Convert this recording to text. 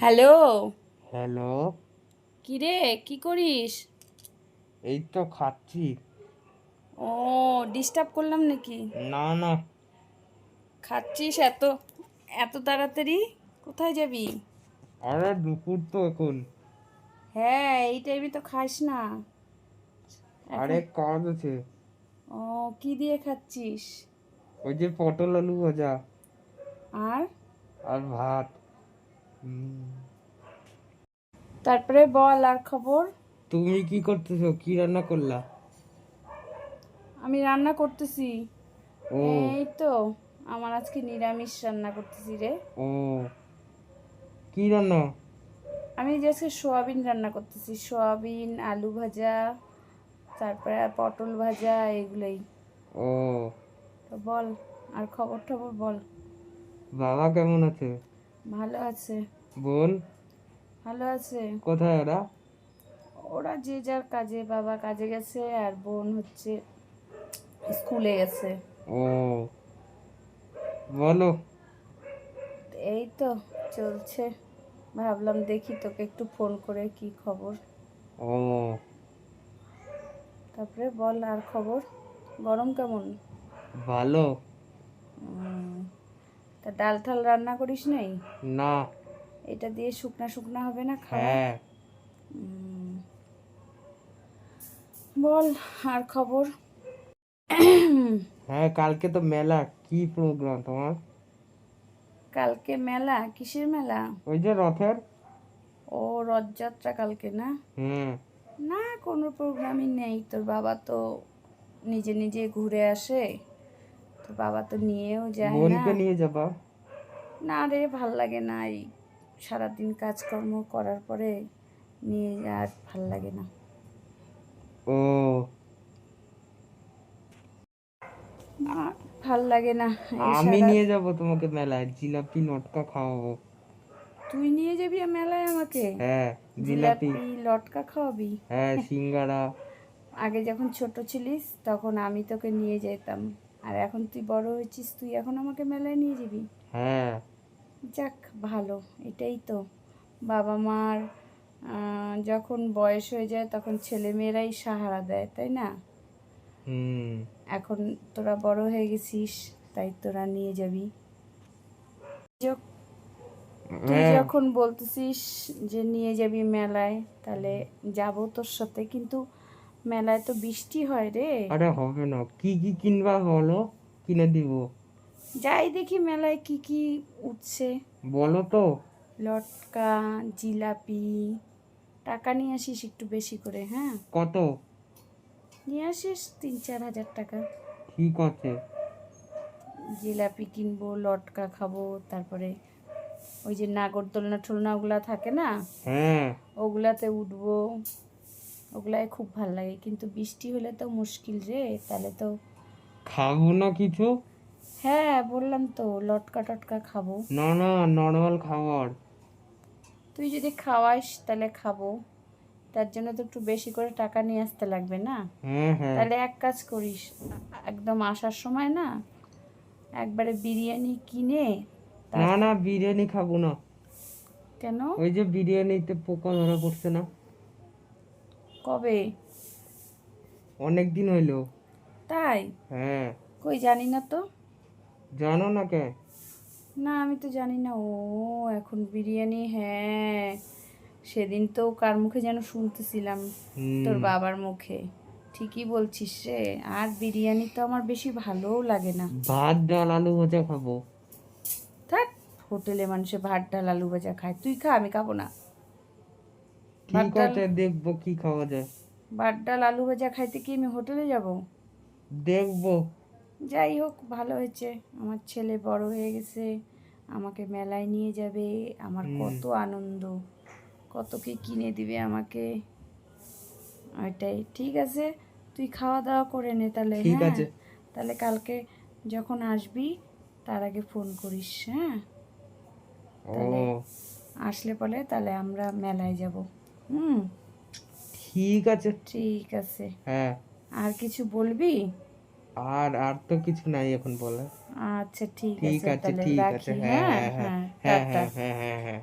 Hello. Hello. কিরে কি করিস? এই তো খাচ্ছি। ও ডিস্টার্ব করলাম নাকি? না না। খাচ্ছিস এত এত তাড়াতাড়ি? কোথায় যাবি? আরে দুপুর তো এখন। হ্যাঁ এই টাইমে তো খাস না। আরে কাজ আছে। ও কি দিয়ে খাচ্ছিস? ওই যে পটল আলু ভাজা। আর? আর ভাত। তারপরে বল আর খবর? তুমি কি করতেছো? কি রান্না করলা? আমি রান্না করতেছি। ও। এই তো আমার আজকে নিরামিষ রান্না করতেছি রে। ও। কি রান্না? আমি যে আজকে সোয়াবিন রান্না করতেছি। সোয়াবিন আলু ভাজা তারপরে পটল ভাজা এগুলোই। ও। তো বল আর খবর টবর বল। বাবা কেমন আছে? ভালো আছে। বোন? ভালো আছে? কোথায় ওরা? ওরা যে যার কাজে বাবা কাজে গেছে আর বোন হচ্ছে স্কুলে গেছে। ও বলো। এই তো চলছে। ভাবলাম দেখি তোকে একটু ফোন করে কি খবর। ও। তারপরে বল আর খবর। গরম কেমন? ভালো। তা ডাল ঠাল রান্না করিস নাই? না। এটা দিয়ে শুকনা শুকনা হবে না খাওয়া? হ্যাঁ। বল আর খবর? হ্যাঁ কালকে তো মেলা। কি প্রোগ্রাম তোমার? কালকে মেলা? কিসের মেলা? ওই যে রথের। ও রথযাত্রা কালকে না? হুম। না কোনো প্রোগ্রামই নেই। তোর বাবা তো নিজে নিজে ঘুরে আসে। তোর বাবা তো নিয়েও যায় না। বোনকে নিয়ে যাবা? না রে ভালো লাগে না এই সারাদিন কাজকর্ম করার পরে নিয়ে আর ভালো লাগে না। ও। ভালো লাগে না আমি নিয়ে যাব তোমাকে মেলায় জিলাপি লটকা খাওয়াবো। তুই নিয়ে যাবি মেলায় আমাকে? হ্যাঁ জিলাপি। জিলাপি লটকা খাওয়াবি? হ্যাঁ সিঙ্গারা। আগে যখন ছোট ছিলিস তখন আমি তোকে নিয়ে যেতাম। আর এখন তুই বড় হয়েছিস তুই এখন আমাকে মেলায় নিয়ে যাবি? হ্যাঁ। যাক ভালো এটাই তো। বাবা মার যখন বয়স হয়ে যায় তখন ছেলেমেয়েরাই সাহারা দেয় তাই না? হুম। এখন তোরা বড় হয়ে গেছিস তাই তোরা নিয়ে যাবি। তুই হ্যাঁ। যখন বলতেছিস যে নিয়ে যাবি মেলায় তাহলে যাব তোর সাথে কিন্তু মেলায় তো বৃষ্টি হয় রে। আরে হবে না কি কি কিনবা বলো কিনে দিব। যাই দেখি মেলায় কি কি উঠছে। বলো তো। লটকা জিলাপি টাকা নিয়ে আসিস একটু বেশি করে হ্যাঁ? কত? নিয়ে আসিস তিন চার হাজার টাকা। ঠিক আছে। জিলাপি কিনবো লটকা খাব তারপরে ওই যে নাগরদোলনা ঠোলনা ওগুলা থাকে না? হ্যাঁ। ওগুলাতে উঠবো। ওগুলাই খুব ভালো লাগে। কিন্তু বৃষ্টি হলে তো মুশকিল রে তাহলে তো খাব না কিছু? হ্যাঁ বললাম তো লটকা টটকা খাব। না না নর্মাল খাবার তুই যদি খাওয়াইস তাহলে খাব। তার জন্য তো একটু বেশি করে টাকা নিয়ে আসতে লাগবে না? হ্যাঁ হ্যাঁ। তাহলে এক কাজ করিস একদম আসার সময় না একবারে বিরিয়ানি কিনে না না বিরিয়ানি খাব না। কেন? ওই যে বিরিয়ানিতে পোকা ধরা পড়ছে না? কবে? অনেক দিন হইল। তাই? হ্যাঁ। কই জানি না তো। জানো না কে? না আমি তো জানি না। ও এখন বিরিয়ানি হ্যাঁ। সেদিন তো কার মুখে যেন শুনতেছিলাম। তোর বাবার মুখে। ঠিকই বলছিস রে। আর বিরিয়ানি তো আমার বেশি ভালোও লাগে না। ভাত ডাল আলু ভাজা খাব। থাক হোটেলে মানুষে ভাত ডাল আলু ভাজা খায়। তুই খা আমি খাব না। ঠিক আছে দেখব কি খাওয়া যায়? ভাত ডাল আলু ভাজা খাইতে কি আমি হোটেলে যাব? দেখব। যাই হোক ভালো হয়েছে। আমার ছেলে বড় হয়ে গেছে আমাকে মেলায় নিয়ে যাবে আমার কত আনন্দ কত কি কিনে দিবে আমাকে। ওইটাই ঠিক আছে তুই খাওয়া দাওয়া করে নে তাহলে ঠিক হ্যাঁ? আছে। তাহলে কালকে যখন আসবি তার আগে ফোন করিস হ্যাঁ? আসলে পরে তাহলে আমরা মেলায় যাব। হুম। ঠিক আছে। ঠিক আছে। হ্যাঁ। আর কিছু বলবি? আর আর তো কিছু নাই এখন বলা। আচ্ছা ঠিক ঠিক আছে আছে ঠিক আছে। হ্যাঁ হ্যাঁ হ্যাঁ হ্যাঁ হ্যাঁ হ্যাঁ হ্যাঁ হ্যাঁ হ্যাঁ।